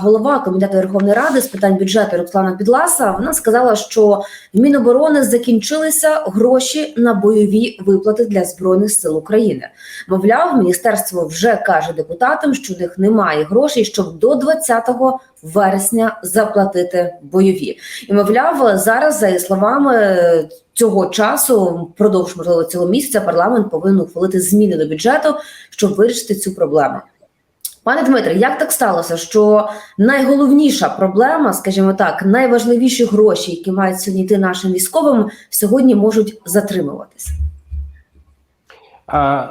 голова комітету Верховної Ради з питань бюджету Руслана Підласа. Вона сказала, що в Міноборони закінчилися гроші на бойові виплати для збройних сил України. Мовляв, міністерство вже каже депутатам, що у них немає грошей, щоб до 20 вересня заплатити бойові. І мовляв, зараз за словами. Цього часу впродовж можливо цього місяця парламент повинен ухвалити зміни до бюджету, щоб вирішити цю проблему. Пане Дмитре, як так сталося, що найголовніша проблема, скажімо так, найважливіші гроші, які мають сьогодні йти нашим військовим, сьогодні можуть затримуватися?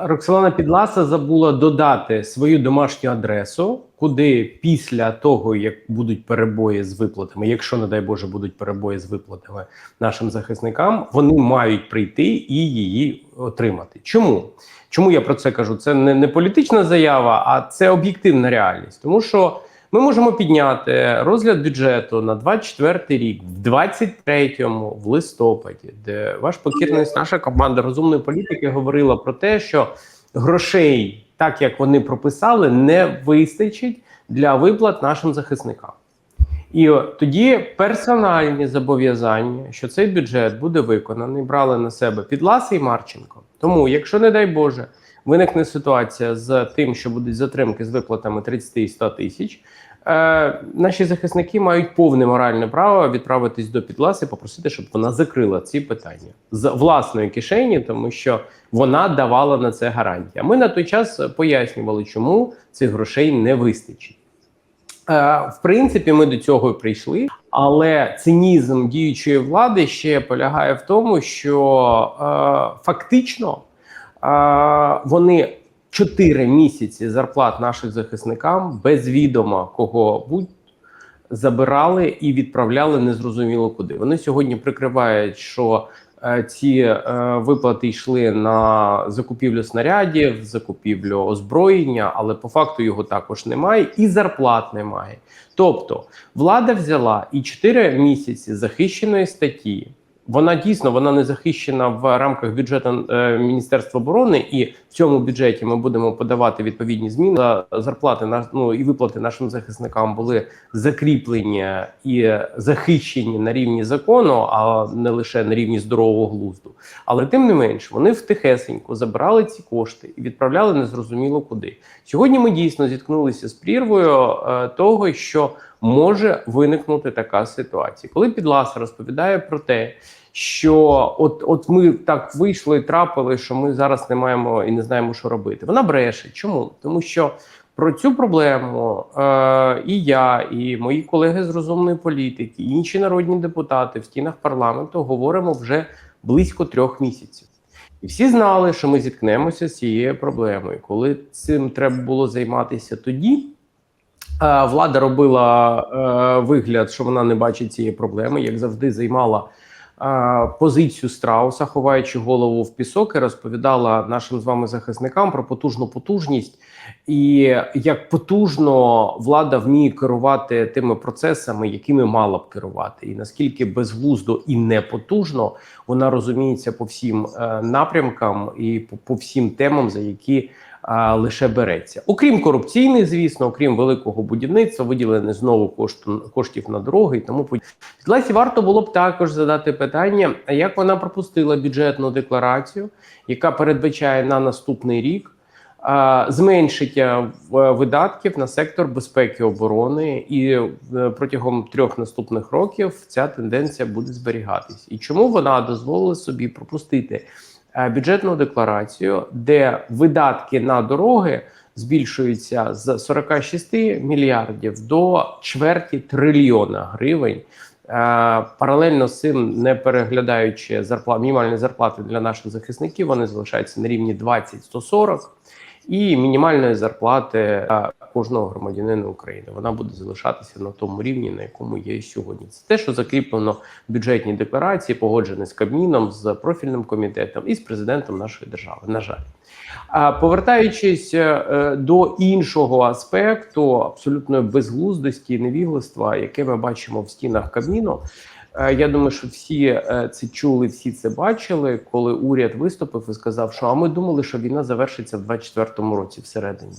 Роксолана Підласа забула додати свою домашню адресу, куди після того, як будуть перебої з виплатами, якщо, не дай Боже, будуть перебої з виплатами нашим захисникам, вони мають прийти і її отримати. Чому? Чому я про це кажу? Це не, не політична заява, а це об'єктивна реальність. Тому що ми можемо підняти розгляд бюджету на 24 рік, в 23-му, в листопаді, де ваш покірний наша команда розумної політики говорила про те, що грошей, так як вони прописали, не вистачить для виплат нашим захисникам. І тоді персональні зобов'язання, що цей бюджет буде виконаний, брали на себе Підласа і Марченко. Тому, якщо не дай Боже, виникне ситуація з тим, що будуть затримки з виплатами 30 і 100 тисяч, е, наші захисники мають повне моральне право відправитись до Підласи і попросити, щоб вона закрила ці питання з власної кишені, тому що вона давала на це гарантії. А ми на той час пояснювали, чому цих грошей не вистачить. Е, В принципі, ми до цього і прийшли, але цинізм діючої влади ще полягає в тому, що е, фактично вони 4 місяці зарплат наших захисникам без відома кого будь забирали і відправляли незрозуміло куди. Вони сьогодні прикривають, що е, ці е, виплати йшли на закупівлю снарядів, закупівлю озброєння, але по факту його також немає, і зарплат немає. Тобто влада взяла і 4 місяці захищеної статті. Вона дійсно вона не захищена в рамках бюджету е, Міністерства оборони, і в цьому бюджеті ми будемо подавати відповідні зміни. За Зарплати ну і виплати нашим захисникам були закріплені і захищені на рівні закону, а не лише на рівні здорового глузду. Але тим не менш, вони втихесенько забирали ці кошти і відправляли незрозуміло куди. Сьогодні ми дійсно зіткнулися з прірвою е, того, що може виникнути така ситуація, коли Підласа розповідає про те, що от от ми так вийшло і трапили, що ми зараз не маємо і не знаємо, що робити. Вона бреше. Чому? Тому що про цю проблему е, і я, і мої колеги з розумної політики, і інші народні депутати в стінах парламенту говоримо вже близько трьох місяців. І всі знали, що ми зіткнемося з цією проблемою. Коли цим треба було займатися тоді. Е, Влада робила е, вигляд, що вона не бачить цієї проблеми, як завжди займала е, позицію страуса, ховаючи голову в пісок, і розповідала нашим з вами захисникам про потужну потужність. І як потужно влада вміє керувати тими процесами, якими мала б керувати, і наскільки безглуздо і непотужно вона розуміється по всім напрямкам і по всім темам, за які лише береться. Окрім корупційних, звісно, окрім великого будівництва, виділення знову кошту коштів на дороги і тому подібне. Підласі варто було б також задати питання: як вона пропустила бюджетну декларацію, яка передбачає на наступний рік. а, Зменшення видатків на сектор безпеки оборони, і е, протягом трьох наступних років ця тенденція буде зберігатись. І чому вона дозволила собі пропустити бюджетну декларацію, де видатки на дороги збільшуються з 46 мільярдів до чверті трильйона гривень. Е, Паралельно з цим, не переглядаючи зарплат, мінімальні зарплати для наших захисників, вони залишаються на рівні 20-140 і мінімальної зарплати кожного громадянина України. Вона буде залишатися на тому рівні, на якому є сьогодні. Це те, що закріплено в бюджетній декларації, погоджене з Кабміном, з профільним комітетом і з президентом нашої держави. На жаль. А повертаючись е, до іншого аспекту абсолютної безглуздості і невігластва, яке ми бачимо в стінах Кабміну, я думаю, що всі е, це чули, всі це бачили, коли уряд виступив і сказав, що а ми думали, що війна завершиться в 24-му році всередині.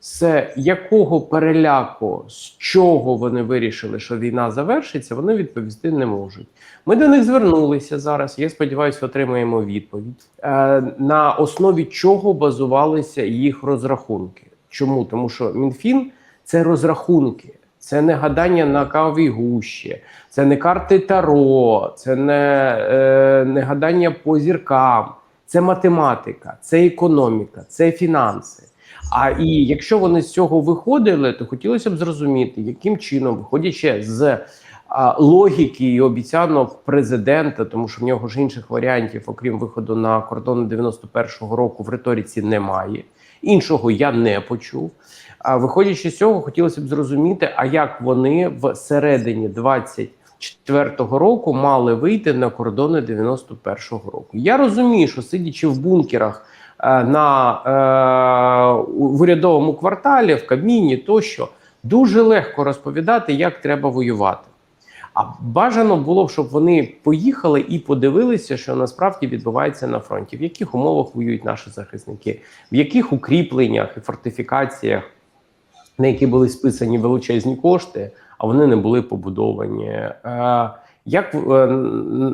з якого переляку, з чого вони вирішили, що війна завершиться, вони відповісти не можуть. Ми до них звернулися зараз. Я сподіваюся, отримаємо відповідь. Е, на основі чого базувалися їх розрахунки. Чому? Тому що МінФін це розрахунки, це не гадання на каві гущі, це не карти Таро, це не, е, не гадання по зіркам, це математика, це економіка, це фінанси. А і якщо вони з цього виходили, то хотілося б зрозуміти, яким чином, виходячи з логіки і обіцянок президента, тому що в нього ж інших варіантів, окрім виходу на кордони 91-го року, в риториці немає. Іншого я не почув. А виходячи з цього, хотілося б зрозуміти, а як вони в середині 24-го року мали вийти на кордони 91-го року. Я розумію, що сидячи в бункерах е, на е, в урядовому кварталі, в Кабміні тощо, дуже легко розповідати, як треба воювати. А бажано було б, щоб вони поїхали і подивилися, що насправді відбувається на фронті, в яких умовах воюють наші захисники, в яких укріпленнях і фортифікаціях, на які були списані величезні кошти, а вони не були побудовані. Як е,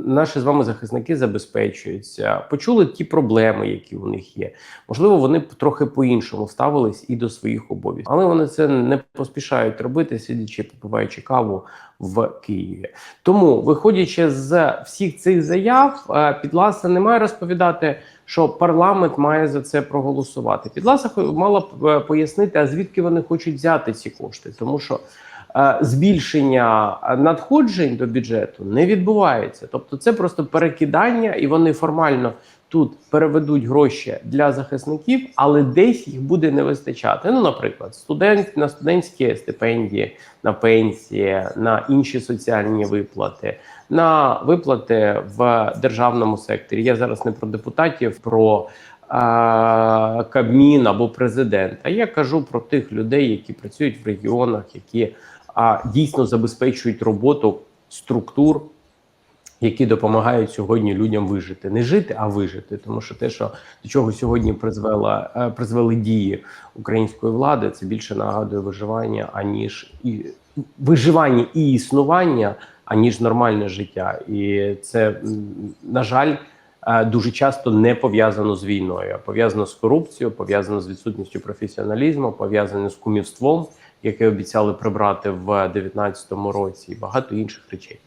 наші з вами захисники забезпечуються? Почули ті проблеми, які у них є. Можливо, вони трохи по-іншому ставились і до своїх обов'язків, але вони це не поспішають робити, сидячи, попиваючи каву в Києві. Тому, виходячи з всіх цих заяв, е, Підласа не має розповідати, що парламент має за це проголосувати. Підласа мала б е, пояснити, а звідки вони хочуть взяти ці кошти, тому що. Е, Збільшення надходжень до бюджету не відбувається, тобто це просто перекидання, і вони формально тут переведуть гроші для захисників, але десь їх буде не вистачати. Ну, наприклад, студент на студентські стипендії, на пенсії, на інші соціальні виплати, на виплати в державному секторі. Я зараз не про депутатів, про а, Кабмін або президента. Я кажу про тих людей, які працюють в регіонах, які а, дійсно забезпечують роботу структур які допомагають сьогодні людям вижити, не жити, а вижити. Тому що те, що до чого сьогодні призвела е, призвели дії української влади, це більше нагадує виживання, аніж і виживання і існування, аніж нормальне життя. І це на жаль. е, Дуже часто не пов'язано з війною, а пов'язано з корупцією, пов'язано з відсутністю професіоналізму, пов'язано з кумівством, яке обіцяли прибрати в 2019 році, і багато інших речей.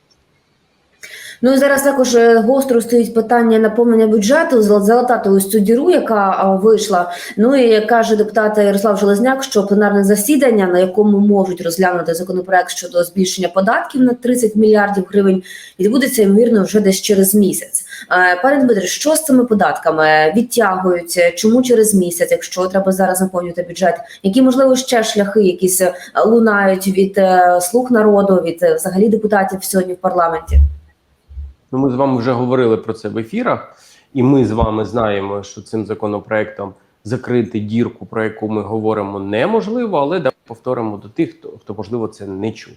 Ну і зараз також е, гостро стоїть питання наповнення бюджету. Зал- Залатати ось цю діру, яка вийшла. Ну і каже депутат Ярослав Железняк, що пленарне засідання, на якому можуть розглянути законопроект щодо збільшення податків на 30 мільярдів гривень, відбудеться ймовірно вже десь через місяць. Е, Пане Дмитре, що з цими податками відтягуються? Чому через місяць, якщо треба зараз наповнювати бюджет? Які можливо ще шляхи якісь е, лунають від слуг народу, від взагалі депутатів сьогодні в парламенті? Ну, ми з вами вже говорили про це в ефірах, і ми з вами знаємо, що цим законопроектом закрити дірку, про яку ми говоримо, неможливо, але да повторимо до тих, хто, хто можливо це не чув.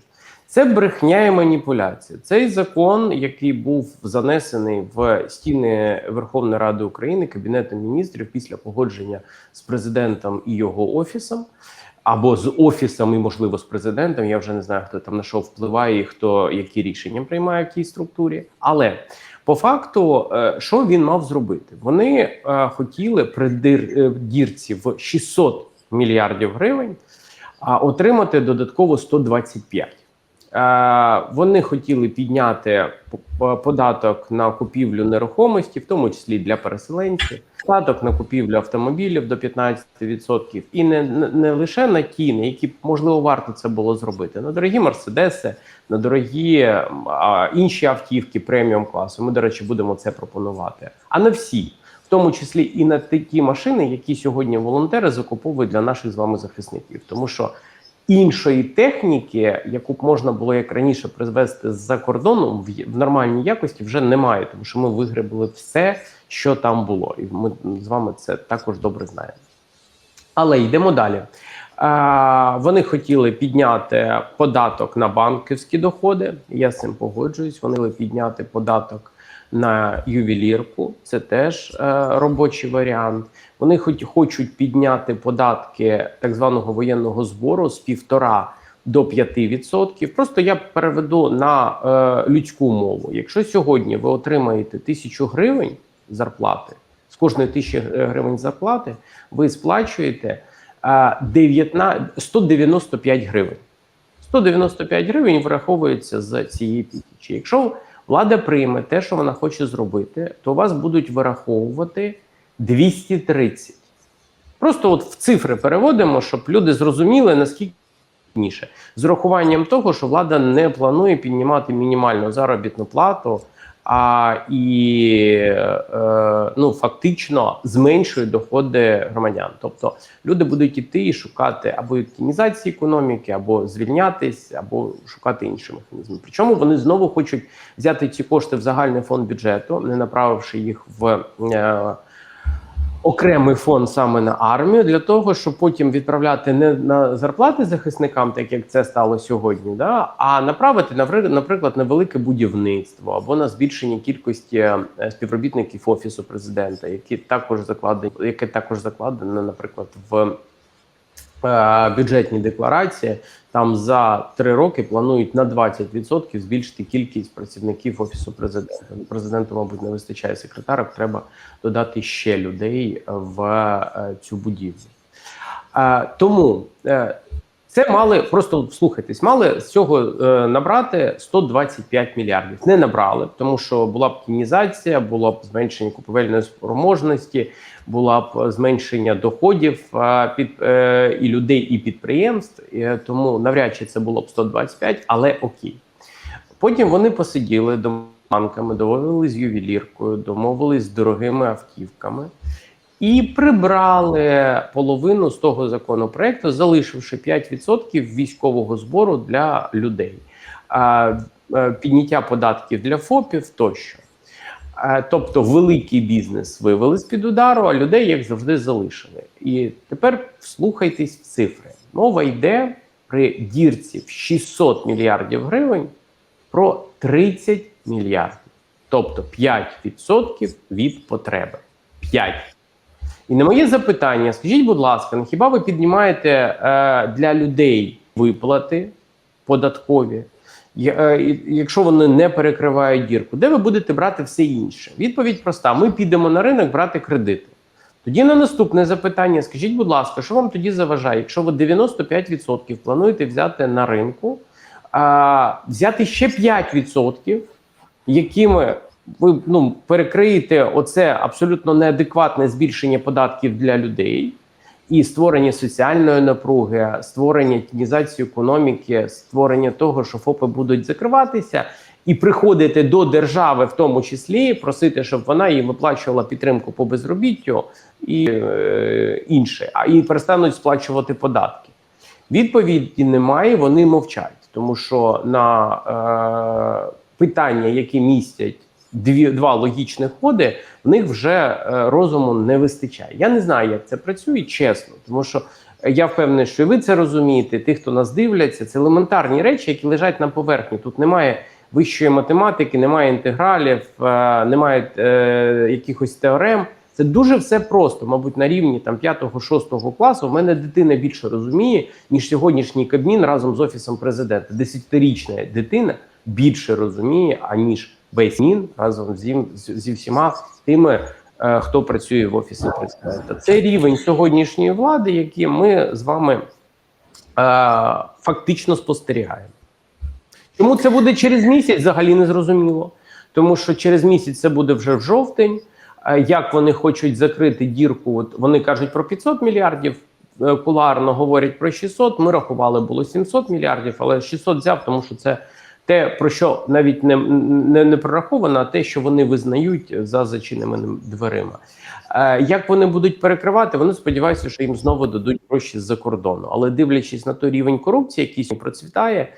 Це брехня і маніпуляція. Цей закон, який був занесений в стіни Верховної Ради України Кабінетом міністрів після погодження з президентом і його офісом, або з офісом, і можливо з президентом. Я вже не знаю, хто там на що впливає, і хто які рішення приймає в тій структурі. Але по факту, е, що він мав зробити? Вони е, хотіли при е, дірці в 600 мільярдів гривень а отримати додатково 125. Е, Вони хотіли підняти податок на купівлю нерухомості, в тому числі для переселенців, податок на купівлю автомобілів до 15%. І не, не лише на ті, на які можливо варто це було зробити. На дорогі мерседеси, на дорогі а, інші автівки преміум класу. Ми, до речі, будемо це пропонувати. А на всі, в тому числі і на такі машини, які сьогодні волонтери закуповують для наших з вами захисників, тому що іншої техніки, яку б можна було як раніше призвести з-за кордону в, нормальній якості, вже немає, тому що ми вигребли все, що там було, і ми з вами це також добре знаємо. Але йдемо далі. Вони хотіли підняти податок на банківські доходи. Я з цим погоджуюсь. Вони хотіли підняти податок на ювелірку. Це теж е, робочий варіант. Вони хоч хочуть підняти податки так званого воєнного збору з півтора до 5%. Просто я переведу на е, людську мову. Якщо сьогодні ви отримаєте тисячу гривень зарплати, з кожної тисячі гривень зарплати ви сплачуєте е, 19, 195 гривень. 195 гривень враховується з цієї тисячі. Якщо влада прийме те, що вона хоче зробити, то вас будуть вираховувати 230. Просто от в цифри переводимо, щоб люди зрозуміли, наскільки. З урахуванням того, що влада не планує піднімати мінімальну заробітну плату, а і е, ну, фактично зменшує доходи громадян. Тобто люди будуть іти і шукати або оптимізації економіки, або звільнятись, або шукати інші механізми. Причому вони знову хочуть взяти ці кошти в загальний фонд бюджету, не направивши їх в. Е, окремий фонд саме на армію для того, щоб потім відправляти не на зарплати захисникам, так як це стало сьогодні, да а направити наври- наприклад на велике будівництво або на збільшення кількості е, співробітників офісу президента, які також закладені, яке також закладено, наприклад, в е, бюджетній декларації. Там за три роки планують на 20% збільшити кількість працівників офісу президента. Президенту, мабуть, не вистачає секретарок. Треба додати ще людей в е, цю будівлю. Е, Тому це мали просто вслухайтесь, мали з цього е, набрати 125 мільярдів. Не набрали, тому що була б оптимізація, було б зменшення купівельної спроможності, була б зменшення доходів е, під е, і людей, і підприємств. Е, Тому навряд чи це було б 125, але окей. Потім вони посиділи до банками, домовились з ювеліркою, домовились з дорогими автівками і прибрали половину з того законопроекту, залишивши 5% військового збору для людей, е, підняття податків для ФОПів тощо. Тобто великий бізнес вивели з під удару, а людей, як завжди, залишили. І тепер вслухайтесь в цифри. Мова йде при дірці в 600 мільярдів гривень про 30 мільярдів, тобто 5% від потреби. 5. І на моє запитання: скажіть, будь ласка, ну хіба ви піднімаєте е, для людей виплати податкові, е, якщо вони не перекривають дірку, де ви будете брати все інше? Відповідь проста: ми підемо на ринок брати кредити. Тоді на наступне запитання: скажіть, будь ласка, що вам тоді заважає, якщо ви 95% плануєте взяти на ринку, а, взяти ще 5%, якими ви ну, перекриєте оце абсолютно неадекватне збільшення податків для людей і створення соціальної напруги, створення тінізації економіки, створення того, що ФОПи будуть закриватися, і приходити до держави, в тому числі, просити, щоб вона їм виплачувала підтримку по безробіттю і е, інше, а і перестануть сплачувати податки. Відповіді немає, вони мовчать, тому що на е, питання, які містять дві два логічних ходи, в них вже е, розуму не вистачає. Я не знаю, як це працює, чесно, тому що я впевнений, що і ви це розумієте. Ті, хто нас дивляться, це елементарні речі, які лежать на поверхні. Тут немає вищої математики, немає інтегралів, е, немає е, якихось теорем. Це дуже все просто. Мабуть, на рівні там 5-6 класу в мене дитина більше розуміє, ніж сьогоднішній Кабмін разом з офісом президента. Десятирічна дитина більше розуміє, аніж весь Мін разом зі, зі всіма тими, е, хто працює в офісі президента. Це рівень сьогоднішньої влади, який ми з вами е, фактично спостерігаємо. Чому це буде через місяць? Взагалі не зрозуміло. Тому що через місяць це буде вже в жовтень. Е, Як вони хочуть закрити дірку? От вони кажуть про 500 мільярдів. Куларно говорять про 600, Ми рахували було 700 мільярдів, але 600 взяв, тому що це те, про що навіть не, не, не прораховано, а те, що вони визнають за зачиненими дверима. Е, як вони будуть перекривати? Вони сподіваються, що їм знову дадуть гроші з-за кордону. Але дивлячись на той рівень корупції, який процвітає,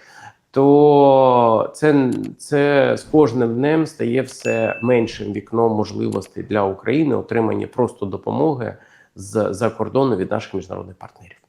то це, це з кожним днем стає все меншим вікном можливостей для України отримання просто допомоги з за кордону від наших міжнародних партнерів.